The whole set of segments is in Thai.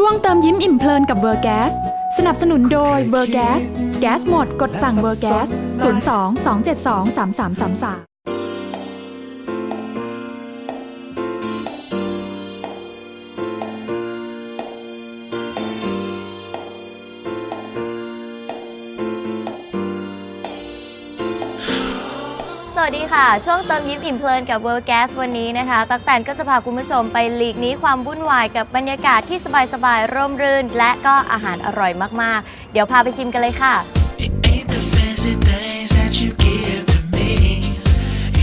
ช่วงเติมยิ้มอิ่มเพลินกับเวอร์แกสสนับสนุนโดยเวอร์แกสแก๊สหมดกดสั่งเวอร์แกส02 272 3333 สวัสดีค่ะ ช่วงเติมยิ้มอิ่มเพลินกับ World Gas วันนี้นะคะตักแตนก็จะพาคุณผู้ชมไปหลีกหนี้ความวุ่นวายกับบรรยากาศที่สบายๆร่มรื่น และก็อาหารอร่อยมากๆ เดี๋ยวพาไปชิมกันเลยค่ะ It ain't the fancy things that you give to me.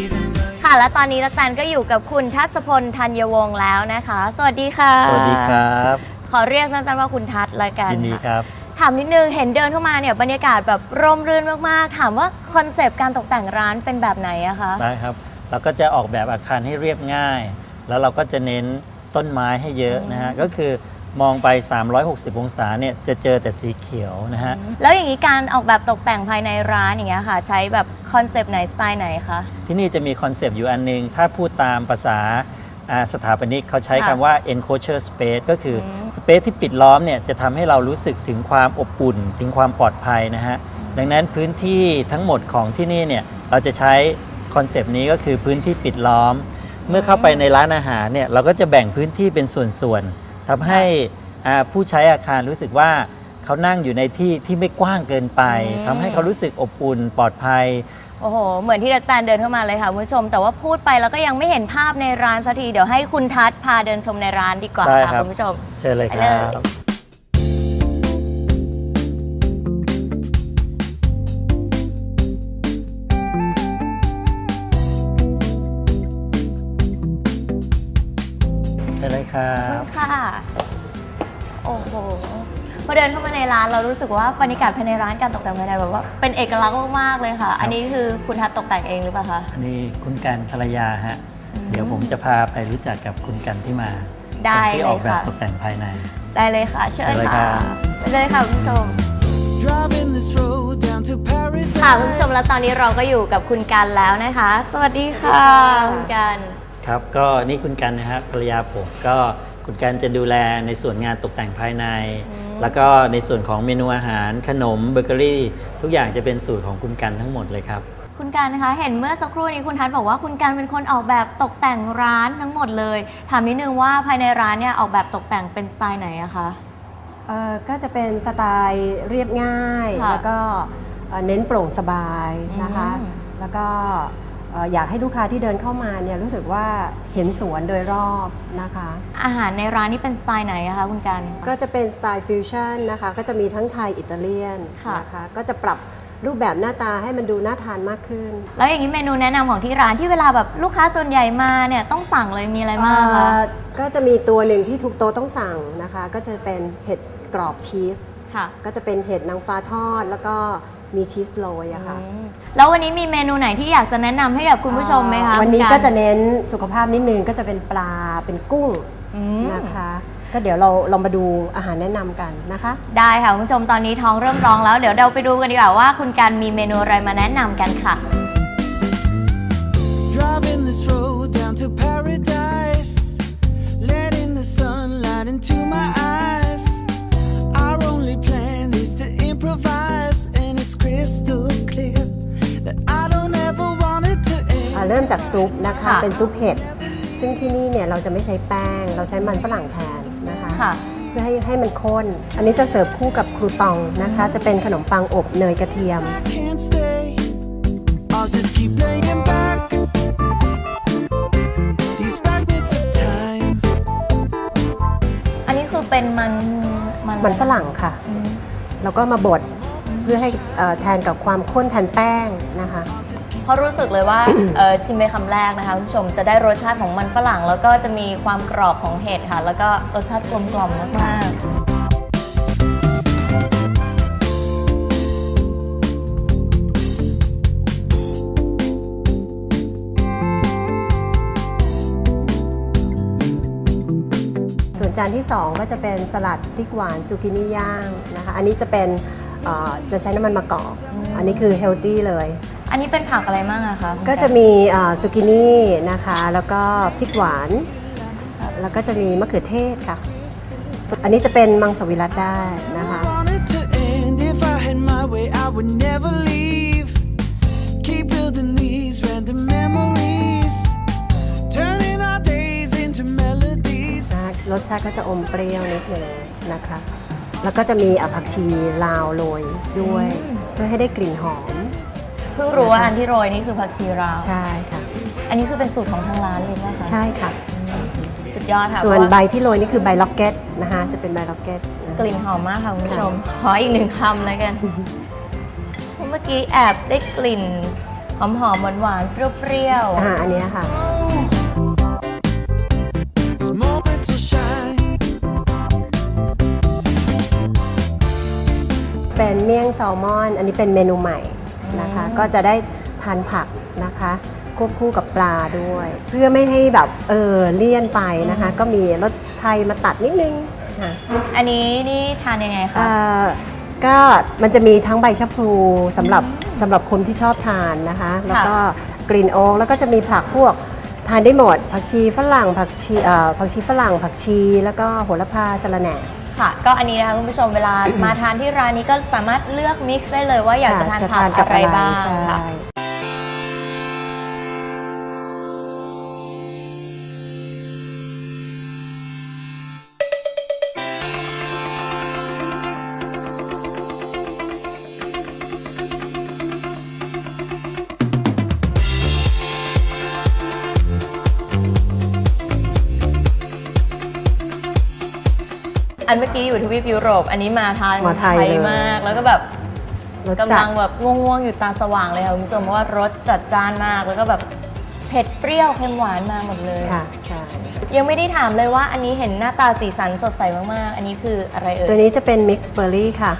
Even though ค่ะ และตอนนี้ตักแตนก็อยู่กับคุณทัศพลธัญวงศ์แล้วนะคะ สวัสดีค่ะ สวัสดีครับ ขอเรียกสั้นๆว่าคุณทัศน์ละกันยินดีค่ะ ครับ ถามนิดนึงเห็นเดินเข้ามาเนี่ยบรรยากาศแบบร่มรื่นมากๆ ถามว่าคอนเซปต์การตกแต่งร้านเป็นแบบไหนอะคะ ได้ครับ เราก็จะออกแบบอาคารให้เรียบง่าย แล้วเราก็จะเน้นต้นไม้ให้เยอะนะฮะ ก็คือมองไป 360 องศาเนี่ยจะเจอแต่สีเขียวนะฮะ แล้วอย่างนี้การออกแบบตกแต่งภายในร้านอย่างเงี้ยค่ะ ใช้แบบคอนเซปต์ไหนสไตล์ไหนคะ ที่นี่จะมีคอนเซปต์อยู่อันหนึง ถ้าพูดตามภาษา อ่าสถาปนิกเขาใช้ค่ะคำว่า enclosure space ก็คืออ space ที่ปิดล้อมเนี่ยจะทำให้เรารู้สึกถึงความอบอุ่น ถึงความปลอดภัยนะฮะ ดังนั้นพื้นที่ทั้งหมดของที่นี่เนี่ยเราจะใช้คอนเซปต์นี้ก็คือพื้นที่ปิดล้อม เมื่อเข้าไปในร้านอาหารเนี่ยเราก็จะแบ่งพื้นที่เป็นส่วนๆทำให้อ่าผู้ใช้อาคารรู้สึกว่าเขานั่งอยู่ในที่ที่ไม่กว้างเกินไปทำให้เขารู้สึกอบอุ่นปลอดภัย โอ้โห เหมือนที่ดักแตนเดินเข้ามาเลยค่ะคุณผู้ชม แต่ว่าพูดไปแล้วก็ยังไม่เห็นภาพในร้านสักที เดี๋ยวให้คุณทัศน์พาเดินชมในร้านดีกว่าได้ค่ะครับ คุณผู้ชม เชิญเลยคไปเลรัยบใช่เลยครับ ค่ะ โอ้โหพ อเดินเข้ามาในร้านเรารู้สึกว่าบรรยากาศภายในร้านการตกแต่งภายในแบบว่าเป็นเอกลักษณ์มากๆเลยค่ะ อันนี้คือคุณทัศน์ตกแต่งเองหรือเปล่าคะอันนี้คุณกันภรรยาฮะ เดี๋ยวผมจะพาไปรู้จักกับคุณกันที่มาได้คนที่ออกเลยแบบค่ะตกแต่งภายใน ได้เลยค่ะ เชิญเชิญเลยครัค่ะบไปเลยค่ะคุณผู้ชม driving this road down to paradise. ค่ะคุณผู้ชมแล้วตอนนี้เราก็อยู่กับคุณกันแล้วนะคะ สวัสดีค่ะคุณกันครับก็นี่คุณกันนะครับภรรยาผมก็คุณกันจะดูแลในส่วนงานตกแต่งภายใน แล้วก็ในส่วนของเมนูอาหารขนมเบเกอรี่ทุกอย่างจะเป็นสูตรของคุณกันทั้งหมดเลยครับ คุณกันนะคะเห็นเมื่อสักครู่นี้คุณทัศน์บอกว่าคุณกันเป็นคนออกแบบตกแต่งร้านทั้งหมดเลย ถามนิดนึงว่าภายในร้านเนี่ยออกแบบตกแต่งเป็นสไตล์ไหนอะคะ เอ่อก็จะเป็นสไตล์เรียบง่าย ค่ะแล้วก็เอ่อเน้นโปร่งสบายนะคะ อืม แล้วก็เอ่ออยากให้ลูกค้าที่เดินเข้ามาเนี่ยรู้สึกว่าเห็นสวนโดยรอบนะคะ อาหารในร้านนี่เป็นสไตล์ไหนอะคะคุณกันก็จะเป็นสไตล์ฟิวชั่นนะคะก็จะมีทั้งไทยอิตาเลียนค่ะนะคะก็จะปรับรูปแบบหน้าตาให้มันดูน่าทานมากขึ้น แล้วอย่างนี้เมนูแนะนำของที่ร้านที่เวลาแบบลูกค้าส่วนใหญ่มาเนี่ยต้องสั่งเลยมีอะไรบ้างคะเอ่อก็จะมีตัวหนึ่งที่ทุกโต๊ะต้องสั่งนะคะ ก็จะเป็นเห็ดกรอบชีสค่ะก็จะเป็นเห็ดนางฟ้าทอดแล้วก็ มีชีสโรยอะค่ะ อืมแล้ววันนี้มีเมนูไหนที่อยากจะแนะนำให้กับคุณผู้ชมไหมคะวันนี้คุณก็จะเน้นสุขภาพนิดนึงก็จะเป็นปลาเป็นกุ้งอืมนะคะ ก็เดี๋ยวเราเรามาดูอาหารแนะนำกันนะคะ ได้ค่ะคุณผู้ชมตอนนี้ท้องเริ่มร้องแล้วเดี๋ยวเราไปดูกันดีกว่าว่าคุณการมีเมนูอะไรมาแนะนำกันค่ะ Driving this road down to paradise. Letting the sunlight into my eyes. เริ่มจากซุปนะคะ ค่ะ เป็นซุปเห็ด ซึ่งที่นี่เนี่ยเราจะไม่ใช้แป้ง เราใช้มันฝรั่งแทนนะคะ ค่ะ เพื่อให้ให้มันข้น อันนี้จะเสิร์ฟคู่กับครูตองนะคะ จะเป็นขนมปังอบเนยกระเทียม I can't stay. I'll just keep laying back. These fragments of time. อันนี้คือเป็นมันมันมันฝรั่งค่ะแล้วก็มาบดเพื่อให้เอ่อแทนกับความข้นแทนแป้งนะคะ เพราะรู้สึกเลยว่า เอ่อชิมไปคำแรกนะคะคุณผู้ชมจะได้รสชาติของมันฝรั่ง แล้วก็จะมีความกรอบของเห็ดค่ะ แล้วก็รสชาติกลมกล่อมมากส่วนจานที่ 2 ก็จะเป็นสลัดพริกหวานซูกินี่ย่างนะคะ อันนี้จะเป็นเอ่อจะใช้น้ำมันมะกอก อันนี้คือเฮลตี้เลย อันนี้เป็นผักอะไรบ้างอะคะคุณก็จะมีเอ่อซูกินี่นะคะ แล้วก็พริกหวาน แล้วก็จะมีมะเขือเทศค่ะอันนี้จะเป็นมังสวิรัตได้นะคะ Want it to end. If I had my way, I would never leave. Keep building these random memories, turning our days into melodies. นะรสชาติก็จะอมเปรี้ยวนิดหนึงนะคะ แล้วก็จะมีอะผักชีลาวโรยด้วย เพื่อให้ได้กลิ่นหอมเพิ่งรู้ว่าอันที่โรยนี่คือผักชีราว ใช่ค่ะ อันนี้คือเป็นสูตรของทางร้านเลยนะคะใช่ค่ะ สุดยอดค่ะส่วนเพราะาใบที่โรยนี่คือใบล็อกเก็ตนะคะจะเป็นใบล็อกเก็ตนะกลิ่นหอมมากค่ะคุณผู้ชม ขออีกหนึ่งคำแล้วกัน เมื่อกี้แอบได้กลิ่นหอมหอมๆหวานๆเปรี้ยวอ่าอันเนี้ยค่ะ These moments will shine. เป็นเมี่ยงแซลมอน อันนี้เป็นเมนูใหม่ นะคะ ก็จะได้ทานผักนะคะ ควบคู่กับปลาด้วย เพื่อไม่ให้แบบเออเลี่ยนไปนะคะ ก็มีรสไทยมาตัดนิดนึงค่ะๆอันนี้นี่ทานยังไงคะ เอ่อก็มันจะมีทั้งใบชะพลูสำหรับสำหรับคนที่ชอบทานนะคะ แล้วก็กรีนโอ๊กแล้วก็จะมีผักพวกทานได้หมด ผักชีฝรั่งผักชีเอ่อผักชีฝรั่งผักชี แล้วก็โหระพาสะระแหน่ ค่ะ ก็อันนี้นะคะคุณผู้ชมเวลามาทานที่ร้านนี้ก็สามารถเลือกมิกซ์ได้เลยว่าอยากจะทานผักอะไรบ้างใช่ค่ะ อันเมื่อกี้อยู่ทวีปยุโรป อันนี้มาทานมาไทยเลย มาก แล้วก็แบบรสกำจัลัดงแบบง่วงๆอยู่ตาสว่างเลยค่ะคุณผู้ชมเพราะว่ารสจัดจ้านมาก แล้วก็แบบเผ็ดเปรี้ยวเค็มหวานมาหมดเลย ค่ะใช่ ยังไม่ได้ถามเลยว่าอันนี้เห็นหน้าตาสีสันสดใสมากๆ อันนี้คืออะไรเอ่ตัวย นี้จะเป็นมิกซ์เบอร์รี่ค่ะ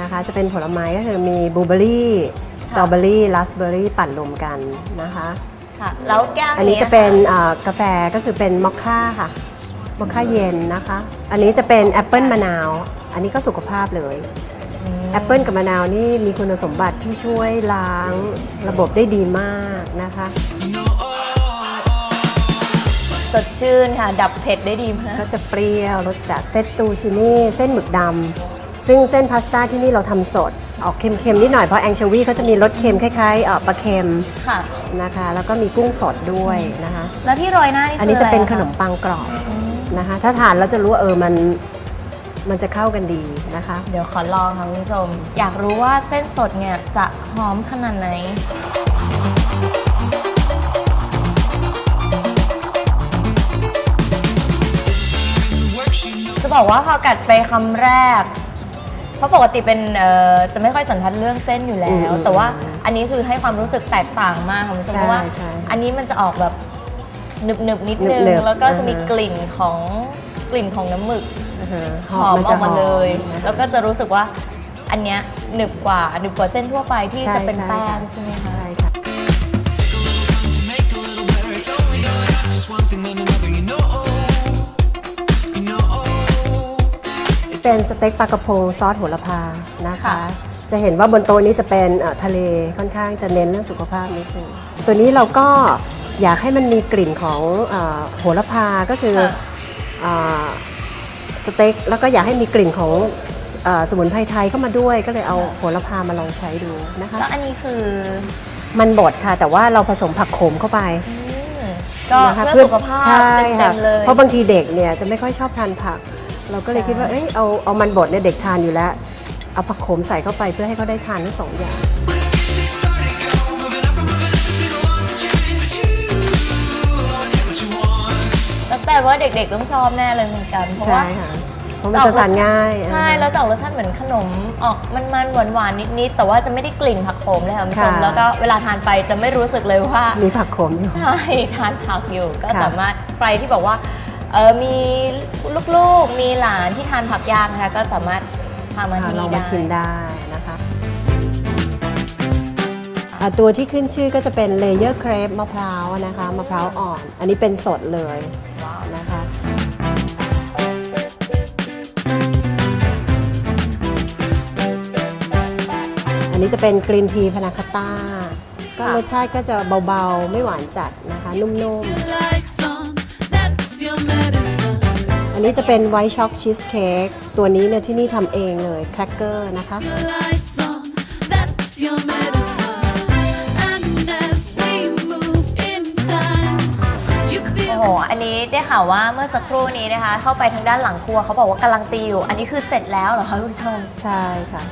นะคะ จะเป็นผลไม้ก็คือมีบลูเบอร์รี่สตรอเบอรี่ราสเบอร์รี่ปั่นรวมกันนะคะ ค่ะ แล้วแก้วอันนี้จะเป็นอ่ากาแฟก็คือเป็นมอคค่าค่ะ มอคค่าเย็นนะคะ อันนี้จะเป็นแอปเปิลมะนาว อันนี้ก็สุขภาพเลยแอปเปิลกับมะนาวนี่มีคุณสมบัติที่ช่วยล้างระบบได้ดีมากนะคะ สดชื่นค่ะ ดับเผ็ดได้ดีมากก็จะเปรี้ยวรสจัดเฟตตูชินี่เส้นหมึกดำซึ่งเส้นพาสต้าที่นี่เราทำสด ออกเค็มๆนิดหน่อยเพราะแองเชวีเขาจะมีรสเค็มคล้ายๆเอ่อปลาเค็มค่ะนะคะ แล้วก็มีกุ้งสดด้วยนะคะ แล้วที่โรยหน้านี่อันนี้จะคืเป็นไรขนมปังกรอบ นะคะ ถ้าทานแล้วจะรู้ว่าเออมันมันจะเข้ากันดีนะคะ เดี๋ยวขอลองค่ะคุณผู้ชม อยากรู้ว่าเส้นสดเนี่ยจะหอมขนาดไหน จะบอกว่าพอกัดไปคำแรก เพราะปกติเป็นเอ่อจะไม่ค่อยสันทัดเรื่องเส้นอยู่แล้วอืมแต่ว่าอันนี้คือให้ความรู้สึกแตกต่างมากค่ะคุณผู้ชมใช่เพราะว่า ใช่ อันนี้มันจะออกแบบ หนึบหนึบๆนิดนึง หนึบๆแล้วก็จะมีอ่าฮะ กลิ่นของกลิ่นของน้ำหมึกนะคะหอมออกมาเลยนะคะแล้วก็จะรู้สึกว่าอันเนี้ยหนึบกว่าหนึบกว่าเส้นทั่วไปที่ใช่จะเป็นใช่ แป้งค่ะใช่ไหมคะใช่ค่ะ To make a little better, it's only going up. Just one thing then another, you know. You know. เป็นสเต็กปลากระพงซอสโหระพานะคะ ค่ะ จะเห็นว่าบนโต๊ะนี้จะเป็นเอ่อทะเลค่อนข้างจะเน้นเรื่องสุขภาพนิดนึงตัวนี้เราก็ อยากให้มันมีกลิ่นของเอ่อโหระพาก็คือเอ่อสเต็กแล้วก็อยากให้มีกลิ่นของเอ่อสมุนไพรไทยเข้ามาด้วย ก็เลยเอาโหระพามาลองใช้ดูนะคะ แล้วอันนี้คือมันบดค่ะ แต่ว่าเราผสมผักโขมเข้าไปอืมก็นะคะเพื่อสุขภาพใช่เต็ค่ะมๆเลย เพราะบางทีเด็กเนี่ยจะไม่ค่อยชอบทานผัก เราก็เลยใช่ คิดว่าเอ้ยเอาเอามันบดเนี่ยเด็กทานอยู่แล้ว เอาผักโขมใส่เข้าไปเพื่อให้เขาได้ทานทั้งสองอย่าง แล้วแต่ว่าเด็กๆต้องชอบแน่เลยเหมือนกันเพราะใช่ว่าค่ะเพราะมันจะทานง่ายใช่อ่าแล้วจะออกรสชาติเหมือนขนมออกมันๆหวานๆนิดๆแต่ว่าจะไม่ได้กลิ่นผักโขมเลยค่ะคุณผู้ชมค่ะแล้วก็เวลาทานไปจะไม่รู้สึกเลยว่ามีผักโขมอยู่ ใช่ทานผักอยู่ ก็ค่ะสามารถใครที่บอกว่าเออมีลูกๆมีหลานที่ทานผักยากนะคะก็สามารถพามาที่ลองนี่มาได้ชิมได้นะคะอ่าตัวที่ขึ้นชื่อก็จะเป็นเลเยอร์เครปมะพร้าวนะคะมะพร้าวอ่อน อันนี้เป็นสดเลย นนี้จะเป็นกรีนทีพานาคาต้าก็รสชาติก็จะเบาๆ ไม่หวานจัดนะคะ นุ่มๆ like some, that's your medicine. อันนี้จะเป็นไวท์ช็อกชีสเค้กตัวนี้เนี่ยที่นี่ทำเองเลยแครกเกอร์นะคะ your lights on, that's your medicine. And as we move in time, you โอ้ feel โหอันนี้ได้ข่าวว่าเมื่อสักครู่นี้นะคะ เข้าไปทางด้านหลังครัวเขาบอกว่ากำลังตีอยู่ อันนี้คือเสร็จแล้วเหรอคะคุณผู้ชม ใช่ค่ะ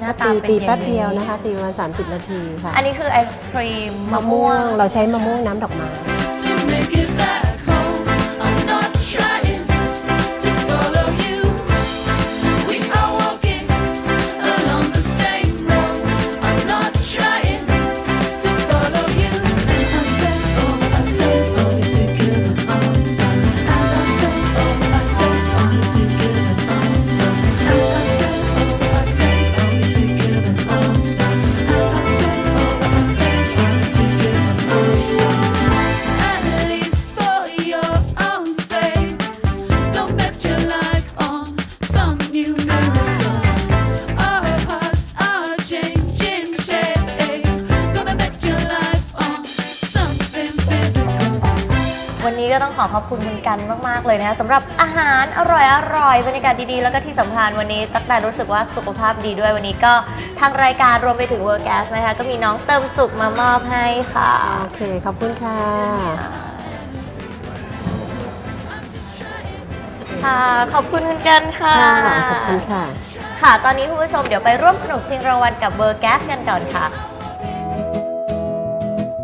หน้าตาตีเป็นตีอย่างนี้แป๊บเดียวนะคะ ตีประมาณ30 นาทีค่ะ อันนี้คือไอศครีมมะมะม่ม่ววงง เราใช้มะม่วงน้ำดอกไม้ to make it back ขอขอบคุณคุณกันมากๆเลยนะคะสำหรับอาหารอร่อยๆบรรยากาศดีๆ แล้วก็ที่สำคัญวันนี้ตั๊กแต่รู้สึกว่าสุขภาพดีด้วยวันนี้ก็ทางรายการรวมไปถึง Work Gas นะคะก็มีน้องเติมสุขมามอบให้ค่ะ โอเค ขอบคุณค่ะค่ะ ขอบคุณคุณกันค่ะ ค่ะขอบคุณค่ะ ค่ะ ตอนนี้คุณผู้ชมเดี๋ยวไปร่วมสนุกชิงรางวัลกับเบอร์แก๊สกันก่อนค่ะ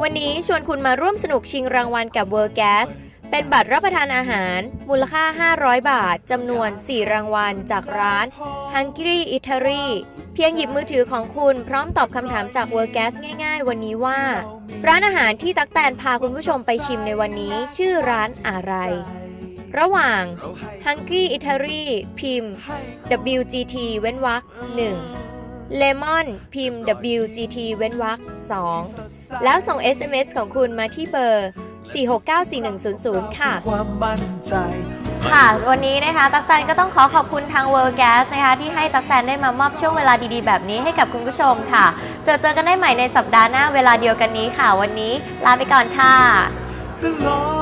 วันนี้ชวนคุณมาร่วมสนุกชิงรางวัลกับเวอร์แกส เป็นบัตรรับประทานอาหาร มูลค่า 500 บาท จำนวน 4 รางวัล จากร้าน Hungry Eatery เพียงหยิบมือถือของคุณพร้อมตอบคำถามจากเวอร์แกสง่ายๆ วันนี้ว่า ร้านอาหารที่ตักแตนพาคุณผู้ชมไปชิมในวันนี้ชื่อร้านอะไร ระหว่าง Hungry Eatery พิมพ์ WGT เว้นวรรค1เลมอนพิมพ์ WGT เว้นวรรค2แล้วส่ง SMS ของคุณมาที่เบอร์ 4694100 ค่ะ ความมั่นใจ ค่ะ วันนี้นะคะ ตั๊กแตนก็ต้องขอขอบคุณทาง World Gas นะคะ ที่ให้ตั๊กแตนได้มามอบช่วงเวลาดีๆ แบบนี้ให้กับคุณผู้ชมค่ะ เจอเจอกันได้ใหม่ในสัปดาห์หน้าเวลาเดียวกันนี้ค่ะ วันนี้ลาไปก่อนค่ะ ตลอด